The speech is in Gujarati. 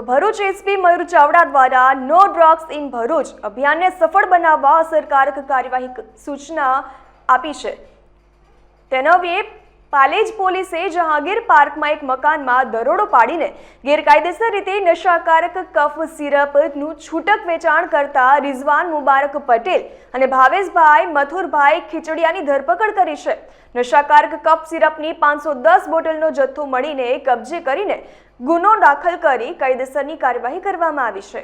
તો ભરૂચ એસપી મયુર ચાવડા દ્વારા નો ડ્રગ્સ ઇન ભરૂચ અભિયાનને સફળ બનાવવા અસરકારક કાર્યવાહી સૂચના આપી છે. તેનવે પાલેજ પોલીસે જહાંગીર પાર્કમાં એક મકાનમાં દરોડો પાડીને ગેરકાયદેસર રીતે નશાકારક કફ સિરપનું છૂટક વેચાણ કરતા રિઝવાન મુબારક પટેલ અને ભાવેશભાઈ મથુરભાઈ ખીચડિયાની ધરપકડ કરી છે. નશાકારક કફ, સિરપની પાંચસો દસ બોટલનો જથ્થો મળીને કબજે કરીને ગુનો દાખલ કરી કાયદેસરની કાર્યવાહી કરવામાં આવી છે.